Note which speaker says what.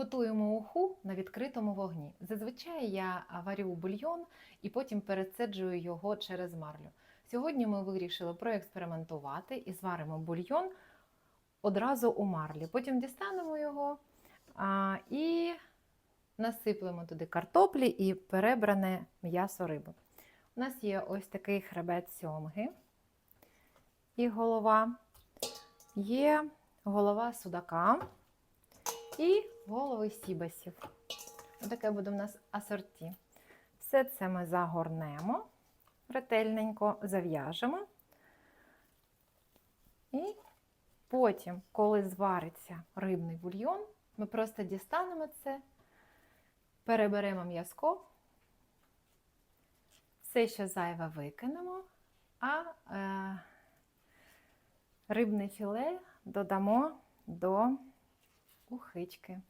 Speaker 1: Готуємо уху на відкритому вогні. Зазвичай я варю бульйон і потім пересиджую його через марлю. Сьогодні ми вирішили проекспериментувати і зваримо бульйон одразу у марлі. Потім дістанемо його а, і насиплемо туди картоплі і перебране м'ясо риби. У нас є ось такий хребет сьомги і голова. Є голова судака і голови сібасів. Таке буде у нас асорті. Все це ми загорнемо, ретельненько зав'яжемо. І потім, коли звариться рибний бульйон, ми просто дістанемо це, переберемо м'язко, все, що зайве, викинемо, а е, рибне філе додамо до ухички.